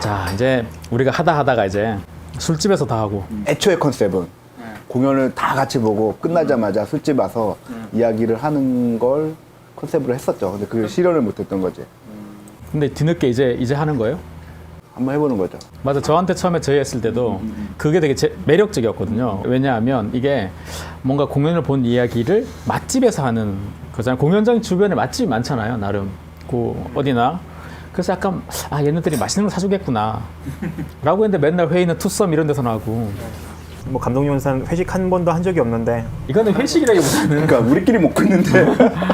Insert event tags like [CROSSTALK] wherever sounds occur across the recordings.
자 이제 우리가 하다 하다가 이제 술집에서 다 하고. 애초의 컨셉은 공연을 다 같이 보고 끝나자마자 술집 와서 이야기를 하는 걸 컨셉으로 했었죠. 근데 그 실현을 못했던 거지. 근데 뒤늦게 이제 이제 하는 거예요? 한번 해보는 거죠. 맞아. 저한테 처음에 저희 했을 때도 그게 되게 제- 매력적이었거든요. 왜냐하면 이게 뭔가 공연을 본 이야기를 맛집에서 하는 거잖아요. 공연장 주변에 맛집이 많잖아요 나름. 그 어디나 그래서 약간 아 얘네들이 맛있는 걸 사주겠구나. 라고 했는데 맨날 회의는 투썸 이런 데서 나고. 뭐 감독님은 회식 한 번도 한 적이 없는데. 이거는 회식이라기보다는 그러니까 우리끼리 먹고 있는데.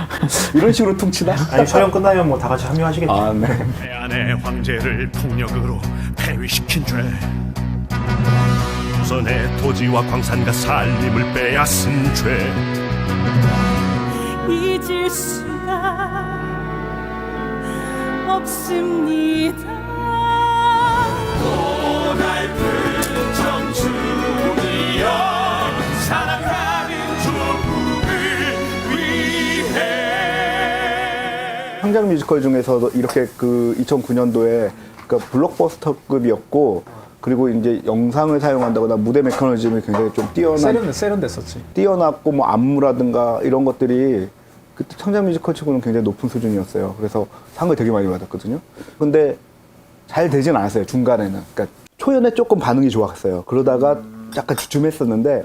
[LAUGHS] 이런 식으로 퉁치나? 아니 촬영 끝나면 뭐 다 같이 합류하시겠죠. 아, 네. 태안의 황제를 폭력으로 폐위시킨 죄. 조선의 토지와 광산과 살림을 빼앗은 죄. 잊을 수가 없습니다. 황장 뮤지컬 중에서도 이렇게 그 2009년도에 그러니까 블록버스터급이었고 그리고 이제 영상을 사용한다거나 무대 메커니즘이 굉장히 좀 뛰어난 세련 세련됐었지 뛰어났고 뭐 안무라든가 이런 것들이 그때 창작 뮤지컬 치고는 굉장히 높은 수준이었어요. 그래서 상을 되게 많이 받았거든요. 근데 잘 되진 않았어요. 중간에는. 그러니까 초연에 조금 반응이 좋았어요. 그러다가 약간 주춤했었는데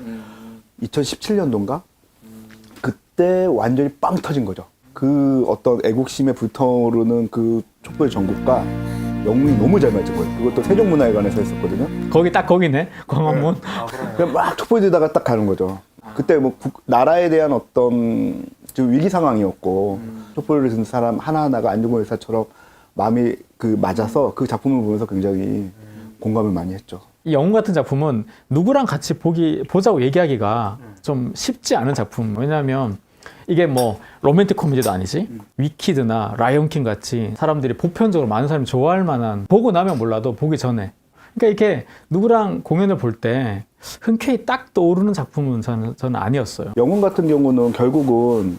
2017년도인가 그때 완전히 빵 터진 거죠. 그 어떤 애국심에 불타오르는 그 촛불 전국과 영웅이 너무 잘 맞은 거예요. 그것도 세종문화회관에서 했었거든요. 거기 딱 거기네 광화문 그냥 막 촛불 들다가 딱 가는 거죠. 그때 뭐 국- 나라에 대한 어떤 좀 위기 상황이었고 촛불을 든 사람 하나하나가 안중근 의사처럼 마음이 그 맞아서 그 작품을 보면서 굉장히 공감을 많이 했죠. 이 영웅 같은 작품은 누구랑 같이 보기 보자고 얘기하기가 좀 쉽지 않은 작품. 왜냐하면 이게 뭐 로맨틱 코미디도 아니지. 위키드나 라이온킹 같이 사람들이 보편적으로 많은 사람이 좋아할 만한 보고 나면 몰라도 보기 전에. 그러니까 이게 누구랑 공연을 볼 때 흔쾌히 딱 떠오르는 작품은 저는 저는 아니었어요. 영웅 같은 경우는 결국은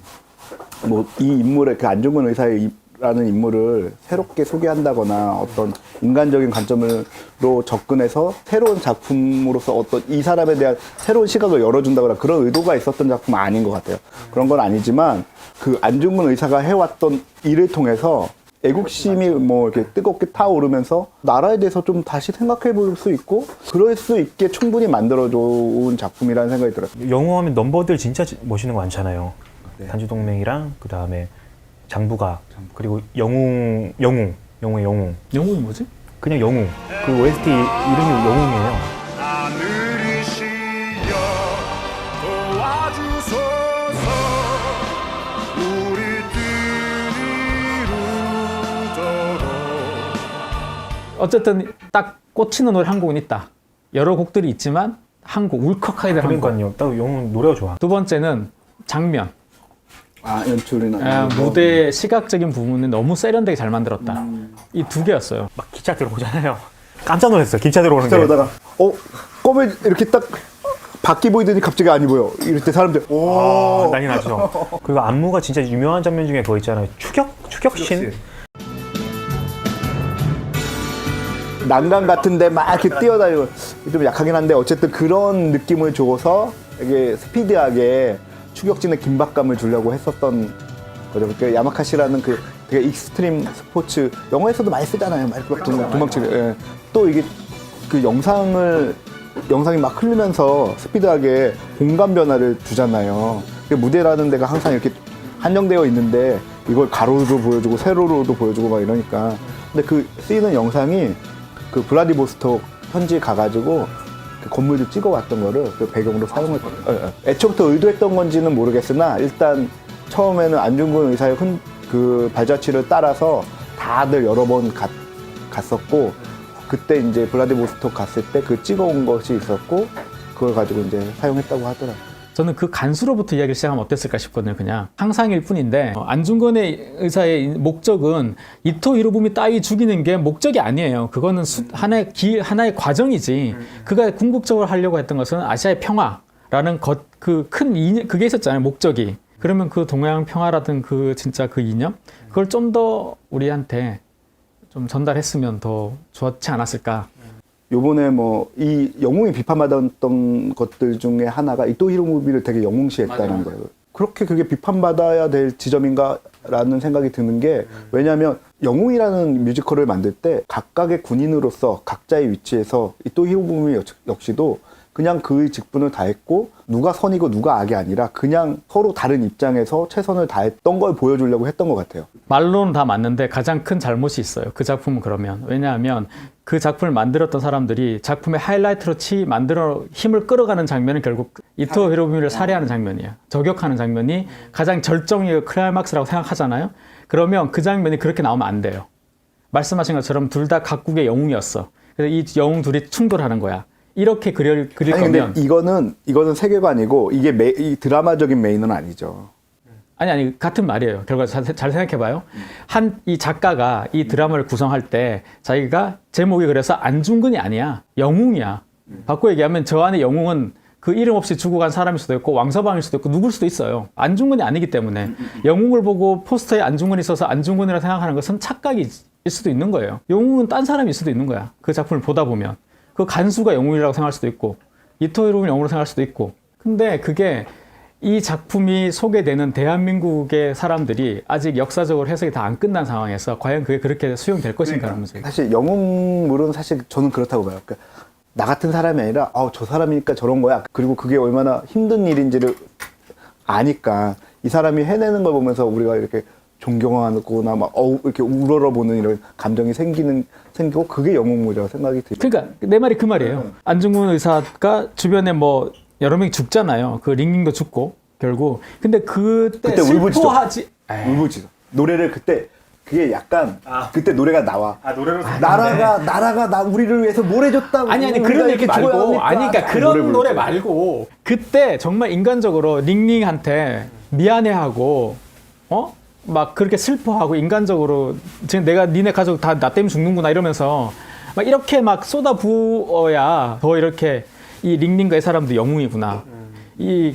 뭐 이 인물의 그 안중근 의사라는 인물을 새롭게 소개한다거나 어떤 인간적인 관점으로 접근해서 새로운 작품으로서 어떤 이 사람에 대한 새로운 시각을 열어준다거나 그런 의도가 있었던 작품은 아닌 것 같아요. 그런 건 아니지만 그 안중근 의사가 해왔던 일을 통해서 애국심이 뭐 이렇게 뜨겁게 타오르면서 나라에 대해서 좀 다시 생각해 볼 수 있고 그럴 수 있게 충분히 만들어준 작품이라는 생각이 들어요. 영웅하면 넘버들 진짜 지- 멋있는 거 많잖아요. 단주동맹이랑 그 다음에 장부가 그리고 영웅 영웅 영웅의 영웅 영웅이 뭐지? 그냥 영웅 그 OST 이름이 영웅이에요. 하늘이 시여 도와주소서 어쨌든 딱 꽂히는 노래 한 곡은 있다. 여러 곡들이 있지만 한 곡 울컥하게 된한 곡. 그러니까요. 딱 노래가 좋아. 두 번째는 장면. 아 연출이나 아, 이런 거. 무대 시각적인 부분은 너무 세련되게 잘 만들었다. 이 두 개였어요. 막 기차 들어오잖아요. 깜짝 놀랐어요. 기차 들어오는 게. 그러다가 어 껌에 이렇게 딱 바퀴 보이더니 갑자기 아니 보여 이럴 때 사람들 오 아, 난리 나죠. 그리고 안무가 진짜 유명한 장면 중에 그거 있잖아요. 추격? 추격신? 난간 같은데 막 이렇게 뛰어다니고 좀 약하긴 한데 어쨌든 그런 느낌을 줘서 이게 스피디하게 추격진의 긴박감을 주려고 했었던 거죠. 그 야마카시라는 그 되게 익스트림 스포츠 영화에서도 많이 쓰잖아요. 막 이렇게 막 도망- 도망치는. 예. 또 이게 그 영상을 영상이 막 흐르면서 스피드하게 공간 변화를 주잖아요. 그 무대라는 데가 항상 이렇게 한정되어 있는데 이걸 가로로 보여주고 세로로도 보여주고 막 이러니까. 근데 그 쓰이는 영상이 그 블라디보스톡 현지 가가지고 그 건물들 찍어왔던 거를 그 배경으로 사용했거든요. 예, 예. 애초부터 의도했던 건지는 모르겠으나 일단 처음에는 안중근 의사의 흔, 그 발자취를 따라서 다들 여러 번 갔, 갔었고 그때 이제 블라디보스톡 갔을 때 그 찍어온 것이 있었고 그걸 가지고 이제 사용했다고 하더라고요. 저는 그 간수로부터 이야기를 시작하면 어땠을까 싶거든요. 그냥 상상일 뿐인데 어, 안중근의 의사의 목적은 이토 히로부미 따위 죽이는 게 목적이 아니에요. 그거는 수- 하나의 길 하나의 과정이지. 그가 궁극적으로 하려고 했던 것은 아시아의 평화라는 것 그 큰 그게 있었잖아요. 목적이. 그러면 그 동양 평화라든 그 진짜 그 이념 그걸 좀 더 우리한테 좀 전달했으면 더 좋지 않았을까. 요번에 뭐 이 영웅이 비판받았던 것들 중에 하나가 이또 히로 무비를 되게 영웅시했다는 거예요. 그렇게 그게 비판받아야 될 지점인가라는 생각이 드는 게 왜냐하면 영웅이라는 뮤지컬을 만들 때 각각의 군인으로서 각자의 위치에서 이또 히로무비 역- 역시도 그냥 그 직분을 다했고 누가 선이고 누가 악이 아니라 그냥 서로 다른 입장에서 최선을 다했던 걸 보여주려고 했던 것 같아요. 말로는 다 맞는데 가장 큰 잘못이 있어요. 그 작품은 그러면. 왜냐하면 그 작품을 만들었던 사람들이 작품의 하이라이트로 치 만들어 힘을 끌어가는 장면은 결국 이토 히로부미를 살해하는 장면이에요. 저격하는 장면이 가장 절정의 클라이막스라고 생각하잖아요. 그러면 그 장면이 그렇게 나오면 안 돼요. 말씀하신 것처럼 둘 다 각국의 영웅이었어. 그래서 이 영웅 둘이 충돌하는 거야. 이렇게 그릴, 그릴 아니 근데 거면 이거는 이거는 세계관이고 이게 메, 이 드라마적인 메인은 아니죠. 아니 아니 같은 말이에요. 결과 잘, 잘 생각해봐요. 한 이 작가가 이 드라마를 구성할 때 자기가 제목이 그래서 안중근이 아니야 영웅이야. 바꿔 얘기하면 저 안에 영웅은 그 이름 없이 죽어간 사람일 수도 있고 왕서방일 수도 있고 누굴 수도 있어요. 안중근이 아니기 때문에 영웅을 보고 포스터에 안중근이 있어서 안중근이라 생각하는 것은 착각일 수도 있는 거예요. 영웅은 딴 사람일 수도 있는 거야. 그 작품을 보다 보면 그 간수가 영웅이라고 생각할 수도 있고 이토 히로부미 영웅으로 생각할 수도 있고 근데 그게 이 작품이 소개되는 대한민국의 사람들이 아직 역사적으로 해석이 다 안 끝난 상황에서 과연 그게 그렇게 수용될 것인가 하는 문제. 사실 영웅물은 사실 저는 그렇다고 봐요. 그러니까 나 같은 사람이 아니라 어, 저 사람이니까 저런 거야. 그리고 그게 얼마나 힘든 일인지를 아니까 이 사람이 해내는 걸 보면서 우리가 이렇게 존경하거나 막 어우 이렇게 우러러 보는 이런 감정이 생기는 생기고 그게 영웅물이라고 생각이 들어요. 그러니까 내 말이 그 말이에요. 안중근 의사가 주변에 뭐 여러 명이 죽잖아요. 그 링링도 죽고 결국. 근데 그때 그때. 슬퍼하지. 울부짖어. 노래를 그때 그게 약간 그때 노래가 나와. 아 노래로 나라가 나라가 나 우리를 위해서 뭘 해줬다고 아니 아니 그런 얘기 말고? 아니 그러니까 딱 그런 노래 때. 말고 그때 정말 인간적으로 링링한테 미안해하고 어? 막 그렇게 슬퍼하고 인간적으로 지금 내가 니네 가족 다 나 때문에 죽는구나 이러면서 막 이렇게 막 쏟아부어야 더 이렇게 이 링링과 이 사람도 영웅이구나 이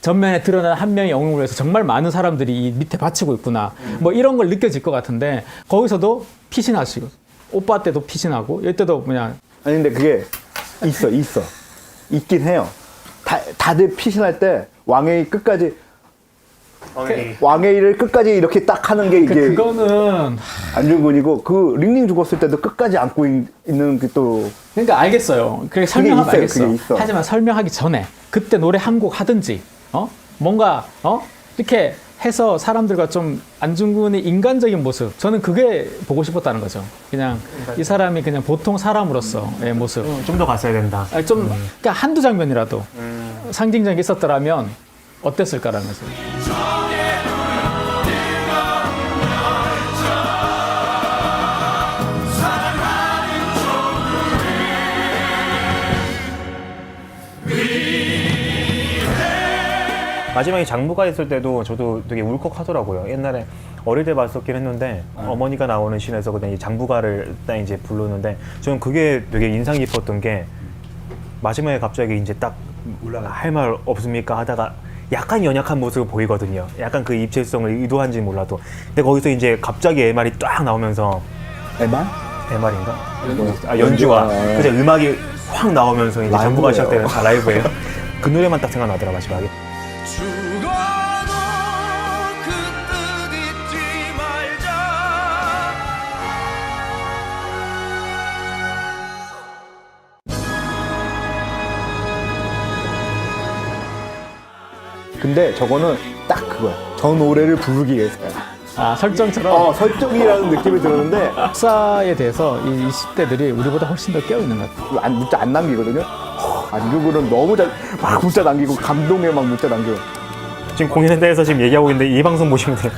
전면에 드러난 한 명의 영웅을 위해서 정말 많은 사람들이 이 밑에 바치고 있구나. 뭐 이런 걸 느껴질 것 같은데 거기서도 피신하시고 오빠 때도 피신하고 이때도 그냥 아니 근데 그게 있어 있어 있긴 해요. 다, 다들 피신할 때 왕의 끝까지 왕의 일을 끝까지 이렇게 딱 하는 게 이게 그, 그거는 안중근이고 그 링링 죽었을 때도 끝까지 안고 있, 는 게또 그러니까 알겠어요. 그게 설명하면 있어요, 알겠어. 그게 있어. 하지만 설명하기 전에 그때 노래 한 곡 하든지 어 뭔가 어 이렇게 해서 사람들과 좀 안중근의 인간적인 모습 저는 그게 보고 싶었다는 거죠. 그냥 이 사람이 그냥 보통 사람으로서의 모습. 좀 더 갔어야 된다. 아니, 좀 그러니까 한두 장면이라도 상징적인 게 있었더라면 어땠을까라는 거죠. 마지막에 장부가 있을 때도 저도 되게 울컥하더라고요. 옛날에 어릴 때 봤었긴 했는데 어머니가 나오는 씬에서 그냥 이 장부가를 딱 이제 부르는데 저는 그게 되게 인상 깊었던 게 마지막에 갑자기 이제 딱 할 말 없습니까 하다가 약간 연약한 모습을 보이거든요. 약간 그 입체성을 의도한지 몰라도. 근데 거기서 이제 갑자기 MR이 딱 나오면서 에만 MR인가? 아, 연주가. 아, 그래서 음악이 확 나오면서 이제 장부가. 시작되는 아, 라이브예요. 그 노래만 딱 생각나더라 마지막에. 근데 저거는 딱 그거야. 저 노래를 부르기 위해서야. 아 설정처럼 어 설정이라는 느낌이 들었는데 역사에 대해서 이 20대들이 우리보다 훨씬 더 깨어 있는 것 같아요. 안, 문자 안 남기거든요. 안중근은 너무 잘 막 문자 남기고 감동에 막 문자 남겨. 지금 공연에 대해서 지금 얘기하고 있는데 이 방송 보시면 돼요.